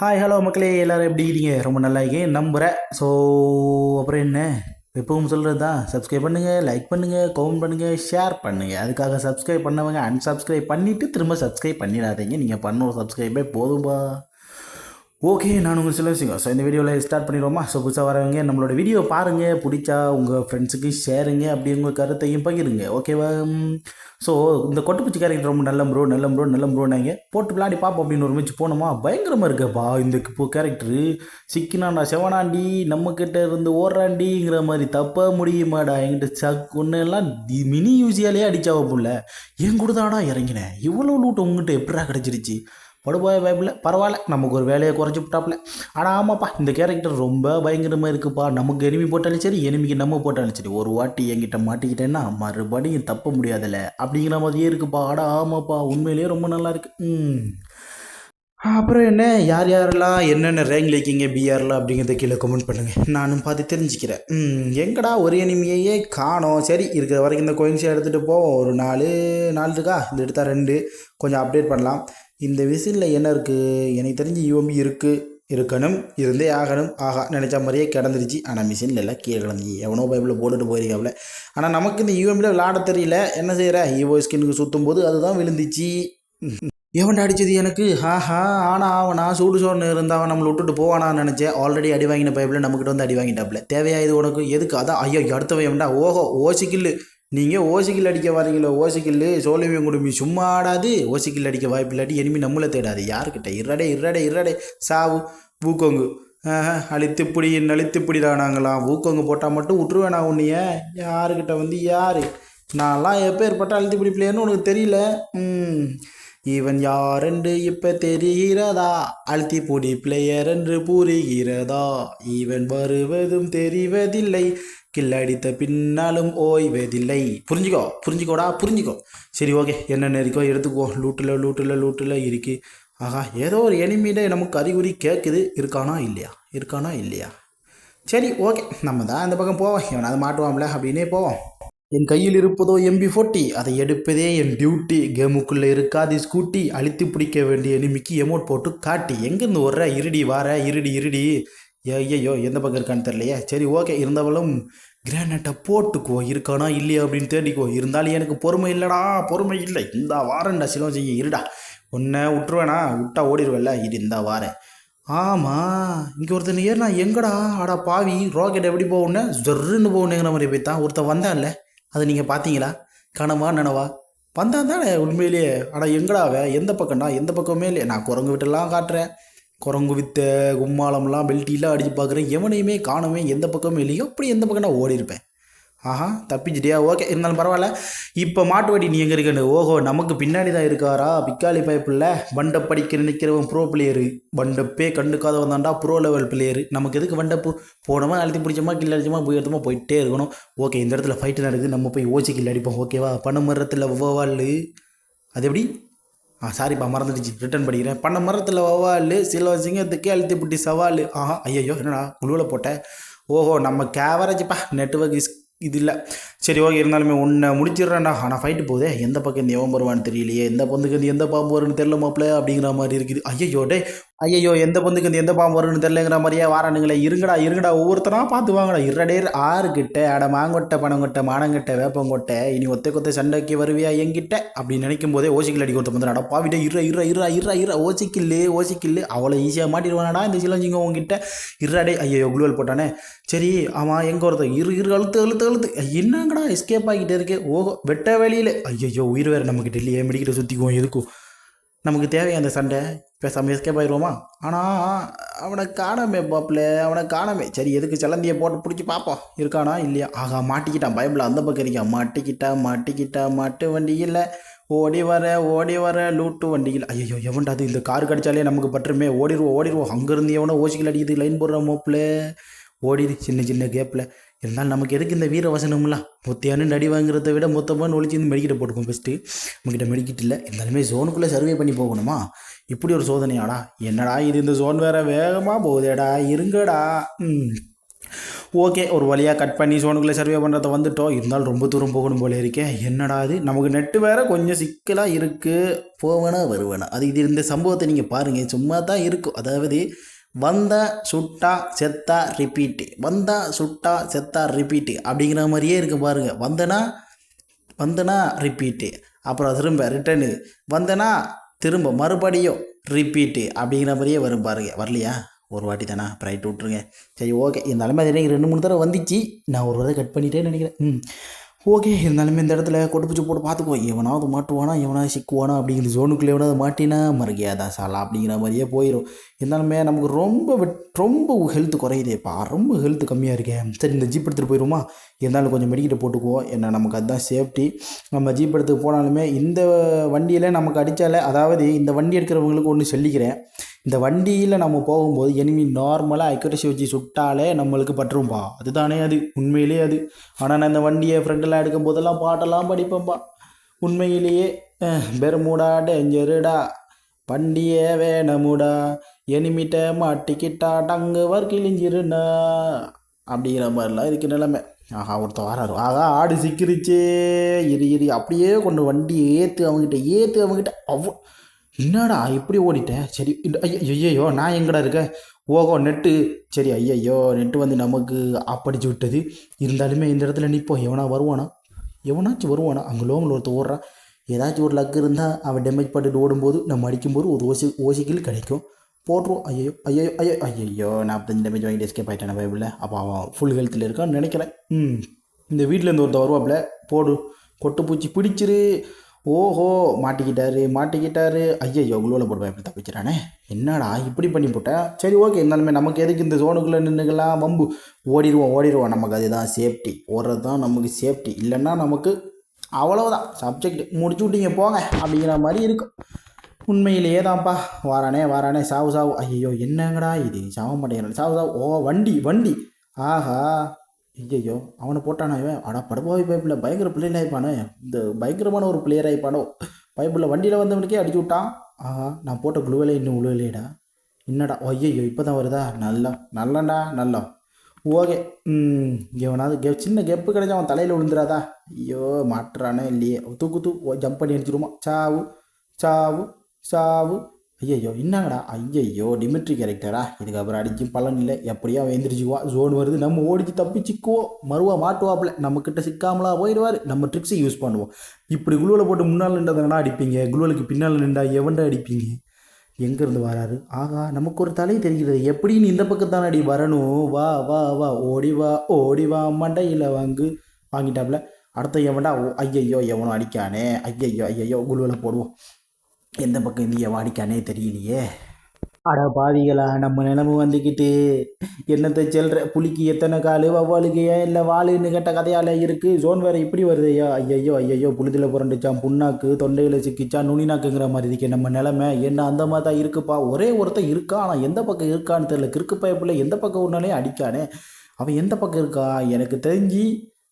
Hi hello மக்களே எல்லோரும் எப்படி இருக்கீங்க? ரொம்ப நல்லா இருக்கேன். நம்புகிறேன் ஸோ அப்புறம் என்ன? எப்பவும் சொல்கிறது தான் சப்ஸ்கிரைப் பண்ணுங்கள் லைக் பண்ணுங்கள் கமெண்ட் பண்ணுங்கள் ஷேர் பண்ணுங்கள் அதுக்காக சப்ஸ்கிரைப் பண்ணவங்க அன்சப்ஸ்கிரைப் பண்ணிவிட்டு திரும்ப சப்ஸ்கிரைப் பண்ணிடாதீங்க. நீங்கள் பண்ண சப்ஸ்கிரைபே போதும்பா. ஓகே நான் உங்கள் சில விஷயம் ஸோ இந்த வீடியோவில் ஸ்டார்ட் பண்ணிடுவோமா? ஸோ புதுசாக வரவங்க நம்மளோட வீடியோ பாருங்கள் பிடிச்சா உங்கள் ஃப்ரெண்ட்ஸுக்கு ஷேருங்க அப்படி உங்கள் கருத்தையும் பகிருங்க. ஓகேவா ஸோ இந்த கொட்டுப்பூச்சி கேரக்டர் ரொம்ப நல்ல ப்ரோ நல்ல ப்ரோ நல்ல ப்ரோனாங்க போட்டு விளாடி பார்ப்போம் அப்படின்னு ஒரு மிச்சு போனோமா? பயங்கரமாக இருக்கப்பா இந்த இப்போ கேரக்டரு சிக்கினாண்டா செவனாண்டி நம்மக்கிட்ட இருந்து ஓடுறாண்டிங்கிற மாதிரி தப்ப முடியுமாடா? என்கிட்ட சக் ஒன்றெல்லாம் மினி யூசியாலேயே அடிச்சாவ புள்ள என் கூட தாடா இறங்கினேன் இவ்வளோ லூட் உங்ககிட்ட எப்படா கிடச்சிருச்சு? படுபாய பயப்பில் பரவாயில்ல. நமக்கு ஒரு வேலையை குறைச்சி விட்டாப்புல. ஆனால் ஆமாப்பா இந்த கேரக்டர் ரொம்ப பயங்கரமாக இருக்குப்பா. நமக்கு எனிமி போட்டாலும் சரி எனிமிக்கு நம்ம போட்டாலும் சரி. ஒரு வாட்டி என்கிட்ட மாட்டிக்கிட்டேன்னா மறுபடியும் தப்ப முடியாதுல்ல அப்படிங்கிற மாதிரியே இருக்குப்பா. ஆடா ஆமாப்பா உண்மையிலேயே ரொம்ப நல்லா இருக்கு. ம். அப்புறம் என்ன? யார் யாரெல்லாம் என்னென்ன ரேங்க் லைக்கிங்க? பிஆரில் அப்படிங்கிறத கீழே கமெண்ட் பண்ணுங்கள் நானும் பார்த்து தெரிஞ்சுக்கிறேன். எங்கடா ஒரு எனிமையே காணோம். சரி இருக்கிற வரைக்கும் இந்த கோயின்ஸை எடுத்துகிட்டு போவோம் ஒரு நாலு நாலு இருக்கா? இந்த எடுத்தால் ரெண்டு. கொஞ்சம் அப்டேட் பண்ணலாம். இந்த விசிலில் என்ன இருக்குது எனக்கு தெரிஞ்சு யூஎம்பி இருக்குது இருக்கணும் இருந்தே ஆகணும். ஆகா நினச்ச மாதிரியே கிடந்துருச்சு. ஆனால் மிஷினில் எல்லாம் கீழே கிடந்துச்சு. எவனோ பைப்பில் போட்டுட்டு போயிருக்காப்புல ஆனால் நமக்கு இந்த யூஎம்பியில் விளாட தெரியல. என்ன செய்கிற ஈவோ ஸ்கின்னுக்கு சுற்றும் போது அதுதான் விழுந்துச்சு. எவன்டா அடிச்சது எனக்கு? ஆஹா ஆனா அவனா சூடு சோறுன்னு இருந்தாவன் நம்மளை விட்டுட்டு போவானான்னு நினச்சேன். ஆல்ரெடி அடி வாங்கின பைப்பில் நம்மக்கிட்ட வந்து அடி வாங்கிட்டாப்புல தேவையா இது உனக்கு? எதுக்கு? அதான் ஐயோ அடுத்தவன் எவன்டா? ஓஹோ ஓசிக்கில்லு நீங்கள் ஓசிக்கில் அடிக்க வரீங்களோ ஓசிக்கில் சோழவியம் குடும்பி சும்மா ஆடாது. ஓசிக்கில் அடிக்க வாய்ப்பு இல்லாட்டி இனிமேல் நம்மளை தேடாது. யாருக்கிட்ட? இருடே இருடே இருடே சாவு. பூக்கோங்கு அழித்துப்பிடி நழித்துப்பிடிடா நாங்களாம். ஊக்கோங்கு போட்டால் மட்டும் விட்டுருவேனா உன்னைய? யாருக்கிட்ட வந்து யார்? நான்லாம் எப்பேற்பட்ட அழுத்தி பிடிப்பிலேன்னு உனக்கு தெரியல. இவன் யார் என்று இப்ப தெரிகிறதா? அழுத்தி பொடி பிளேயர் என்று புரிகிறதா? இவன் வருவதும் தெரிவதில்லை. கில்லடித்த பின்னாலும் ஓய்வதில்லை. புரிஞ்சுக்கோ புரிஞ்சுக்கோடா புரிஞ்சுக்கோ. சரி ஓகே என்னென்ன இருக்கோ எடுத்துக்கோ. லூட்டில் லூட்டில் லூட்டில் இருக்கு. ஆஹா ஏதோ ஒரு எனிமீட நமக்கு அறிகுறி கேட்குது இருக்கானா இல்லையா? இருக்கானா இல்லையா? சரி ஓகே நம்ம தான் அந்த பக்கம் போவோம். இவனாவது மாட்டுவான்ல அப்படின்னே போவோம். என் கையில் இருப்பதோ எம்பி ஃபோர்ட்டி அதை எடுப்பதே என் டியூட்டி கேமுக்குள்ளே இருக்காது ஸ்கூட்டி அழித்து பிடிக்க வேண்டிய எனிமிக்கு எமோட் போட்டு காட்டி. எங்கேருந்து வர்ற? இருடி வார இருடி இருடி. ஐயையோ எந்த பக்கம் இருக்கான்னு தெரியலையே. சரி ஓகே இருந்தவளும் கிரானைட்டை போட்டுக்கோ. இருக்கானா இல்லையா அப்படின்னு தேடிக்கோ. இருந்தாலும் எனக்கு பொறுமை இல்லைடா பொறுமை இல்லை. இந்த வாரண்டா சிலம் செய்ய இருடா. உன்னை விட்டுருவேனா விட்டா ஓடிடுவேல இது இந்த வாரேன் ஆமாம் இங்கே ஒருத்தன் ஏறினா எங்கடா? ஆடா பாவி. ராக்கெட் எப்படி போகணுன்னு ஜொர்ருன்னு போகணுங்கிற மாதிரி போய்த்தான். ஒருத்தன் வந்தான்ல. அதை நீங்கள் பார்த்தீங்களா? கனவா நனவா? வந்தான் தானே உண்மையிலேயே. ஆனால் எங்கடாவே எந்த பக்கம்டா? எந்த பக்கமே இல்லை நான் குரங்கு விட்டெல்லாம் காட்டுறேன். குரங்கு வித்த கும்மாளம்லாம் பெல்ட்டிலாம் அடித்து பார்க்குறேன். எவனையுமே காணவே எந்த பக்கமே இல்லையோ. அப்படி எந்த பக்கம்னா ஓடி இருப்பேன் ஆஹா தப்பிச்சிட்டியா? ஓகே இருந்தாலும் பரவாயில்ல. இப்போ மாட்டுவட்டி நீ எங்கே இருக்கன்னு? ஓஹோ நமக்கு பின்னாடி தான் இருக்காரா? பிக்காலி பைப்பில் பண்டை படிக்க நிற்கிறவன் ப்ரோ பிளேயரு பண்டப்பே கண்டுக்காத வந்தாண்டா ப்ரோ லெவல் பிளேயரு நமக்கு எதுக்கு வண்டப்பு போனோமா அழுத்தி பிடிச்சமா கில்ல அடிச்சமா போய் எடுத்தமா போயிட்டே இருக்கணும். ஓகே இந்த இடத்துல ஃபைட்டு நடக்குது. நம்ம போய் ஓச்சி கில் அடிப்போம். ஓகேவா பண்ண மரத்தில் வவ்வாள் அது எப்படி? ஆ சாரிப்பா மறந்துடுச்சு. ரிட்டர்ன் படிக்கிறேன். பண்ண மரத்தில் வவ்வால் சில சிங்கத்துக்கே அழுத்தி பிடி சவால். ஆஹா ஐயோ என்னடா குழுவில் போட்டேன் ஓஹோ நம்ம கேவரேஜ்ப்பா நெட்ஒர்க் இஸ் இது இல்லை சரி ஓகே இருந்தாலுமே உன்னை முடிச்சிடுறேன்டா. ஆனால் ஃபைட்டு போதே எந்த பக்கம் இந்த எவன் வருவான்னு தெரியலையே எந்த பந்துக்கு இந்த எந்த பாம்பு வரும்னு தெரியல மாப்பிள்ள அப்படிங்கிற மாதிரி இருக்குது. ஐயோ டே ஐயோ எந்த பந்துக்கு இந்த எந்த பாம்பு வரும்னு தெரியலங்கிற மாதிரியே வாரானுங்களே இருங்கடா இருங்கடா ஒவ்வொருத்தனா பார்த்து வாங்கடா. இரடேர் ஆறுகிட்ட அட மாங்கொட்டை பணங்கொட்டை மானங்கொட்டை வேப்பங்கொட்டை இனி ஒத்தை கொத்த சண்டைக்கு வருவியா எங்கிட்ட அப்படின்னு நினைக்கும் போதே ஓசிக்கில் அடி கொடுத்த வந்து நட இரு இற இற இற இற இற ஓசிக்கில்லு ஓசிக்கில்லு. அவ்வளோ ஈஸியாக மாட்டிடுவானடா இந்த சிலஞ்சிங்க உங்ககிட்ட இரடே ஐயோ குளுவல் போட்டானே. சரி ஆமாம் எங்கே ஒருத்தர் இரு இரு அழுத்து அழுத்து அழுத்து. என்னங்கடா எஸ்கேப் ஆகிட்டே இருக்கே? ஓஹோ வெட்ட வெளியில் ஐயோ உயிர் வேறு நம்மக்கிட்ட இல்லையே மெடிக்கிட்ட சுற்றிக்குவோம் எதுக்கும்? நமக்கு தேவையா அந்த சண்டை? பேசாமல் எஸ்கேப் ஆயிடுவோமா ஆனால் அவனை காணாமே பாப்பில் அவனை காணாமே. சரி எதுக்கு சலந்தியை போட்டு பிடிச்சி பார்ப்போம். இருக்கானா இல்லையா? ஆகா மாட்டிக்கிட்டான். பயமில் அந்த பக்கம் இருக்கான் மாட்டிக்கிட்டா மாட்டிக்கிட்டா மாட்டு வண்டி இல்லை ஓடி வர ஓடி வர லூட்டு வண்டியில். ஐயோ எவன்டாது இந்த கார் கடிச்சாலே நமக்கு பற்றுமே. ஓடிடுவோம் ஓடிடுவோம் அங்கேருந்து எவனோ ஓசிக்கல் அடிக்குது லைன் போடுற மோப்பில் ஓடிடு சின்ன சின்ன கேப்பில் இருந்தாலும் நமக்கு எதுக்கு இந்த வீர வசனம்லாம்? மொத்தையான அடி வாங்குறத விட மொத்தமாக ஒழிச்சு இந்த மெடிக்கிட்ட போட்டுக்கோம் ஃபஸ்ட்டு நம்மக்கிட்ட மெடிக்கிட்டு இல்லை. இருந்தாலுமே ஜோனுக்குள்ளே சர்வே பண்ணி போகணுமா? இப்படி ஒரு சோதனையாடா? என்னடா இது? இந்த ஜோன் வேற வேகமாக போகுதேடா. இருங்கடா. ம். ஓகே ஒரு வழியாக கட் பண்ணி சோனுக்குள்ளே சர்வே பண்ணுறத வந்துட்டோம். இருந்தாலும் ரொம்ப தூரம் போகணும் போல இருக்கே. என்னடா இது? நமக்கு நெட்டு வேற கொஞ்சம் சிக்கலாக இருக்குது போவேனா வருவேனா? அது இது இந்த சம்பவத்தை நீங்கள் பாருங்கள் சும்மா தான் இருக்கும். அதாவது வந்தா சுட்டா செத்தா ரிப்பீட்டு வந்தா சுட்டா செத்தா ரிப்பீட்டு அப்படிங்கிற மாதிரியே இருக்கு பாருங்கள் வந்தனா வந்தனா ரிப்பீட்டு அப்புறம் திரும்ப ரிட்டனு வந்தனா திரும்ப மறுபடியும் ரிப்பீட்டு அப்படிங்கிற மாதிரியே வரும் பாருங்க. வரலையா? ஒரு வாட்டி தானே? ரைட் விட்ருங்க சரி ஓகே இருந்தாலுமே அது ரெண்டு மூணு தடவை வந்துச்சு. நான் ஒரு தடவை கட் பண்ணிட்டேன்னு நினைக்கிறேன். ம். ஓகே இருந்தாலுமே இந்த இடத்துல கொட்டுப்பிச்சு போட்டு பார்த்துக்கோ எவனாவது மாட்டுவானா எவனாவது சிக்குவானா அப்படிங்கிற ஜோனுக்குள்ளே எவனாவது மாட்டினா மறுகையாதான் சாலா அப்படிங்கிற மாதிரியே போயிடும் இருந்தாலுமே நமக்கு ரொம்ப ரொம்ப ஹெல்த் குறையுதேப்பா ரொம்ப ஹெல்த் கம்மியாக இருக்கேன் சரி இந்த ஜீப் எடுத்துகிட்டு போயிடுமா இருந்தாலும் கொஞ்சம் மெடிக்கிட்ட போட்டுக்குவோம். ஏன்னா நமக்கு அதுதான் சேஃப்டி நம்ம ஜீப் எடுத்துக்கு போனாலுமே இந்த வண்டியில் நமக்கு அடித்தாலே அதாவது இந்த வண்டி எடுக்கிறவங்களுக்கு ஒன்று சொல்லிக்கிறேன். இந்த வண்டியில் நம்ம போகும்போது எனிமி நார்மலாக அக்யூரசி வச்சு சுட்டாலே நம்மளுக்கு பற்றும்பா. அதுதானே அது. உண்மையிலே அது. ஆனால் நான் இந்த வண்டியை ஃப்ரெண்டெல்லாம் எடுக்கும் போதெல்லாம் பாட்டெல்லாம் படிப்பேன்ப்பா உண்மையிலேயே பெருமுடா டேஞ்சருடா வண்டியே வேணமுடா. எனிமிட்ட மாட்டிக்கிட்டா டங்கு வர் கிழிஞ்சிருண்ணா அப்படிங்கிற மாதிரிலாம் இருக்கு நிலைமை. ஆஹா ஒருத்தர் வராரு. ஆகா ஆடு சிக்கிருச்சே. இரு இரு. அப்படியே கொண்டு வண்டியை ஏற்று அவங்ககிட்ட ஏற்று அவங்ககிட்ட அவ்வளோ என்னடா இப்படி ஓடிட்டேன்? சரி இந்த- ஐயையோ நான் எங்கடா இருக்கேன்? ஓகோ நெட்டு சரி ஐயையோ நெட்டு வந்து நமக்கு அப்படிச்சு விட்டது. இருந்தாலுமே இந்த இடத்துல நிற்போம் எவனா வருவானா? எவனாச்சும் வருவானா? அங்கே லோங்கில் ஒருத்தர் ஓடுறான் ஏதாச்சும் ஒரு லக் இருந்தால் அவன் டேமேஜ் பண்ணிட்டு ஓடும்போது நம்ம அடிக்கும்போது ஒரு ஓசி ஓசிக்கில் கிடைக்கும். போட்டுருவோம். ஐயோ ஐயோ ஐயோ ஐயோ நாற்பத்தஞ்சு டேமேஜ் வாங்கிட்டு எஸ்கேப் ஆகிட்டான பைபிளில் அப்போ அவன் ஃபுல் ஹெல்த்தில் இருக்கான்னு நினைக்கிறேன். ம். இந்த வீட்டிலேருந்து ஒருத்தர் வருவாப்புல. போடு. கொட்டுப்பூச்சி பிடிச்சிரு. ஓஹோ மாட்டிக்கிட்டாரு மாட்டிக்கிட்டாரு. ஐயோ குளோவில் போடுவேன் எப்படி தப்பிச்சிட்டானே என்னடா இப்படி பண்ணி போட்டேன் சரி ஓகே இருந்தாலுமே நமக்கு எதுக்கு இந்த ஜோனுக்குள்ளே நின்றுக்கலாம் வம்பு. ஓடிடுவோம் ஓடிடுவோம் நமக்கு அதுதான் சேஃப்டி ஓடுறது தான் நமக்கு சேஃப்டி இல்லைன்னா நமக்கு அவ்வளோதான் சப்ஜெக்ட் முடிச்சு விட்டீங்க போங்க அப்படிங்கிற மாதிரி இருக்கும். உண்மையிலேயே தான்ப்பா. வாரானே வாரானே சாவு சாவு. ஐயோ என்னங்கடா இது? சாவ மாட்டேங்கிறான். சாவு சாவு. ஓ வண்டி வண்டி. ஆஹா. ஐயையோ அவனை போட்டானா இவன்? அடா படுபாவி பைப்பில் பயங்கர பிள்ளைகள் ஆயிப்பானே இந்த பயங்கரமான ஒரு பிளேயர் ஆயிப்பானோ பைப்பில் வண்டியில் வந்தவனுக்கே அடிச்சு விட்டான். ஆஹா நான் போட்ட குழுவிலே இன்னும் உழுவலையேடா. என்னடா? ஐயையோ இப்போ தான் வருதா? நல்லா நல்லண்டா நல்லா. ஓகே. எவனாவது கே சின்ன கெப்பு கிடைச்சா அவன் தலையில் விழுந்துடாதா ஐயோ மாட்டுறானே இல்லையே. தூக்கு தூ ஜம்ப் பண்ணி அடிச்சிருமா சாவு சாவு சாவு. ஐயையோ என்னங்கடா? ஐயையோ டிமிட்ரி கேரக்டரா இதுக்கப்புறம் அடிச்சு பலன் இல்லை. எப்படியோ அவன் ஜோன் வருது. நம்ம ஓடிச்சு தப்பிச்சிக்குவோம் மறுவா மாட்டுவாப்புல. நம்மக்கிட்ட சிக்காமலா போயிடுவார். நம்ம ட்ரிக்ஸை யூஸ் பண்ணுவோம். இப்படி குழுவில் போட்டு முன்னால் நின்றதுனா அடிப்பீங்க? குழுவலுக்கு பின்னால் நின்றா எவன்டா அடிப்பீங்க? எங்கேருந்து வராரு? ஆகா நமக்கு ஒரு தலை தெரிகிறது. எப்படின்னு இந்த பக்கத்தான அடி வரணும்? வா வா வா. ஓடி வா ஓடி வா. மண்டையில் வாங்கு. வாங்கிட்டாப்புல. அடுத்த எவன்டா? ஐயையோ எவனோ அடிக்கானே. ஐயையோ ஐயையோ குழுவில் போடுவோம். எந்த பக்கம் இந்திய வாடிக்கானே தெரியலையே. அட பாவிகளா நம்ம நிலம வந்துக்கிட்டு என்னத்தை செல்ற? புலிக்கு எத்தனை கால்? வவ்வாளுக்கு ஏன் இல்லை? வாளுன்னு கேட்ட கதையால் இருக்குது ஜோன் வேறு இப்படி வருது. ஐயா ஐயையோ ஐயையோ புழுதியில் புரண்டுச்சான் புண்ணாக்கு தொண்டையில் சிக்கிச்சான் நுனிநாக்குங்கிற மாதிரி இருக்கே நம்ம நிலமை. என்ன அந்த மாதிரி தான் இருக்குப்பா. ஒரே ஒருத்தன் இருக்கா? ஆனால் எந்த பக்கம் இருக்கான்னு தெரியல. கிறுக்கு பயப்பில் எந்த பக்கம் ஒன்றாலே அடிக்கானே. அவன் எந்த பக்கம் இருக்கா? எனக்கு தெரிஞ்சு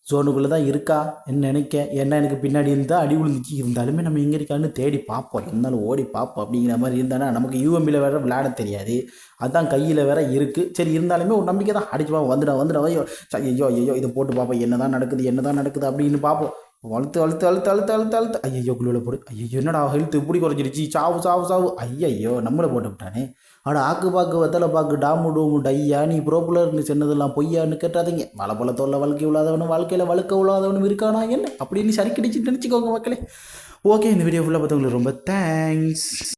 ஜோனுக்குள்ளே தான் இருக்கா? என்ன நினைக்க? என்ன எனக்கு பின்னாடி இருந்தால் அடி விழுந்துச்சு இருந்தாலுமே நம்ம எங்கே இருக்கான்னு தேடி பார்ப்போம். இருந்தாலும் ஓடி பார்ப்போம் அப்படிங்கிற மாதிரி இருந்தானா நமக்கு யூஎம்பியில் வேறு விளையாட தெரியாது. அதுதான் கையில் வேற இருக்குது சரி இருந்தாலுமே ஒரு நம்பிக்கை தான் அடிச்சு பார்ப்போம் வந்துடா வந்துடா. ஐயோ ஐயோ ஐயோ இதை போட்டு பார்ப்போம் என்ன தான் நடக்குது என்ன தான் நடக்குது அப்படின்னு பார்ப்போம். அழுத்து அழுத்து அழுத்து அழுத்து அழுத்து அழுத்து. ஐயோ குழுவில் போடு. ஐயோ என்னடா ஹெல்த் இப்படி குறைஞ்சிருச்சு சாவு சாவு சாவு. ஐயையோ நம்மளை போட்டு விட்டானே. ஆட ஆக்கு பாக்கு வெத்தலை பாக்கு டாமு டூமு டையா நீ ப்ரோப்புலர்னு சொன்னதெல்லாம் பொய்யான்னு கேட்டாதீங்க. மழை போல தோல்ல வாழ்க்கை உள்ளாதவனும் வாழ்க்கையில் வழுக்க உள்ளாதவனும் இருக்கானா என்ன? அப்படின்னு சரி கிடைச்சு நினச்சிக்கோங்க மக்களே. ஓகே இந்த வீடியோ ஃபுல்லாக பார்த்தவங்களுக்கு ரொம்ப தேங்க்ஸ்